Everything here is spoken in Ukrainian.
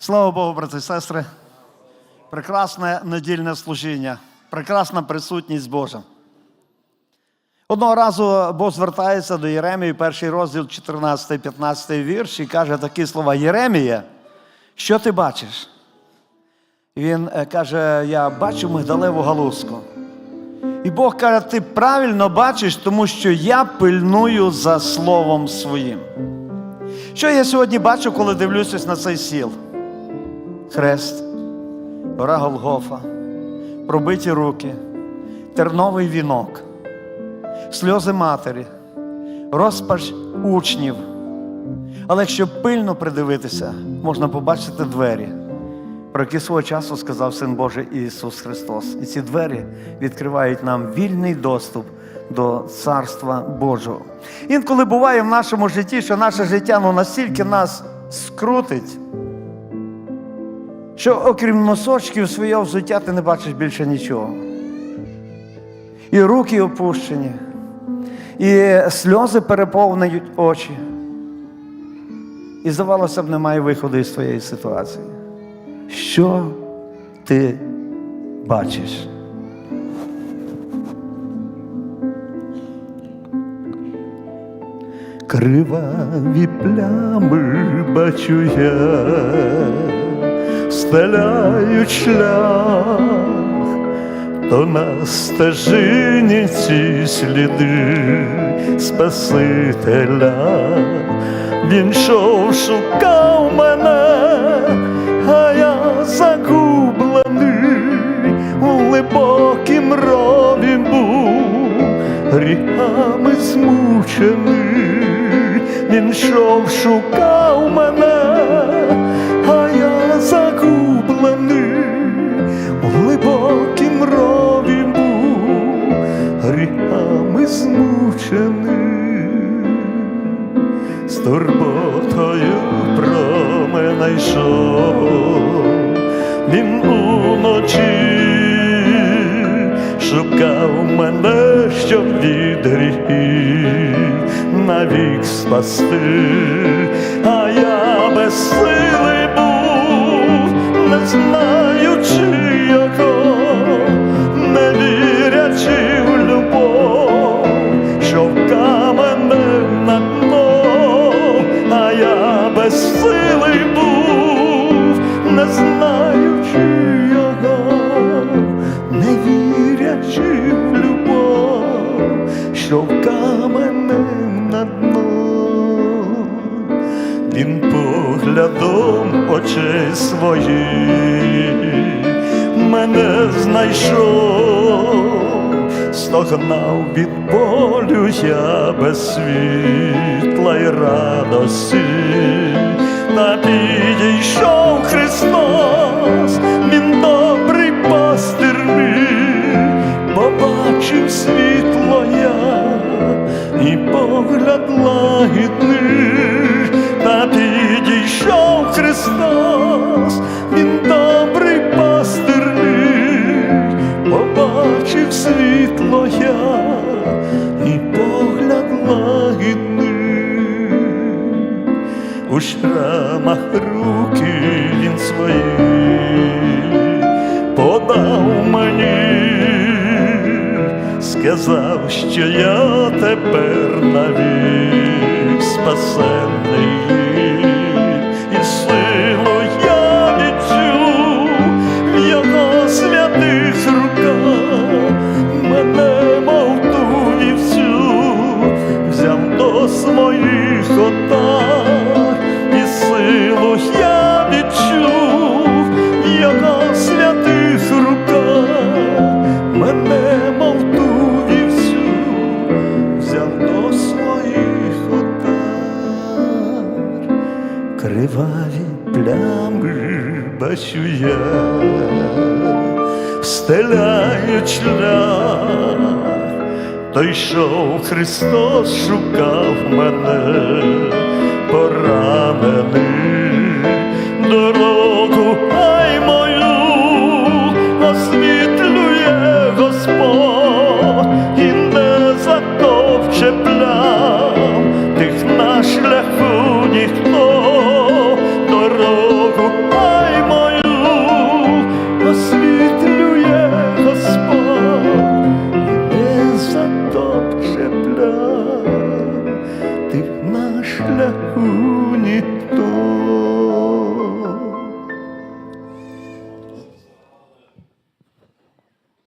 Слава Богу, брати і сестри. Прекрасне недільне служіння, прекрасна присутність Божа. Одного разу Бог звертається до Єремії, перший розділ, 14-15 вірш, і каже такі слова: Єремія, що ти бачиш? Він е, каже: Я бачу мигдалеву галузку. І Бог каже, ти правильно бачиш, тому що я пильную за словом своїм. Що я сьогодні бачу, коли дивлюся на цей сіл? Хрест, гора Голгофа, пробиті руки, терновий вінок, сльози матері, розпач учнів. Але якщо пильно придивитися, можна побачити двері, про які свого часу сказав Син Божий Ісус Христос. І ці двері відкривають нам вільний доступ до Царства Божого. Інколи буває в нашому житті, що наше життя ну, настільки нас скрутить, що окрім носочків свого взуття ти не бачиш більше нічого. І руки опущені, і сльози переповнюють очі. І здавалося б, немає виходу із твоєї ситуації. Що ти бачиш? Криваві плями бачу я, стеляють шлях, то на стежині ці сліди Спасителя. Він йшов, шукав мене, а я загублений у глибокім рові був, гріхами змучений. Він йшов, шукав мене, гріхами змучений з турботою про мене йшов, він уночі шукав мене, щоб від гріхів навік спасти, а я без сили був, не знаючи Він поглядом очей своїх мене знайшов, стогнав від болю я без світла й радості, та підійшов Христос, Він Христос, Він добрий пастир мій, побачив світло я і погляд лагідний, у шрамах руки він свої подав мені сказав, що я тепер навік спасенний, своїх отар, і силу я відчув його святих руках, мене мов ту вівцю взяв до своїх отар, криваві плями бачу я, стеляють шлях, то йшов Христос, шукав мене, поранений ти на шляху ніхто.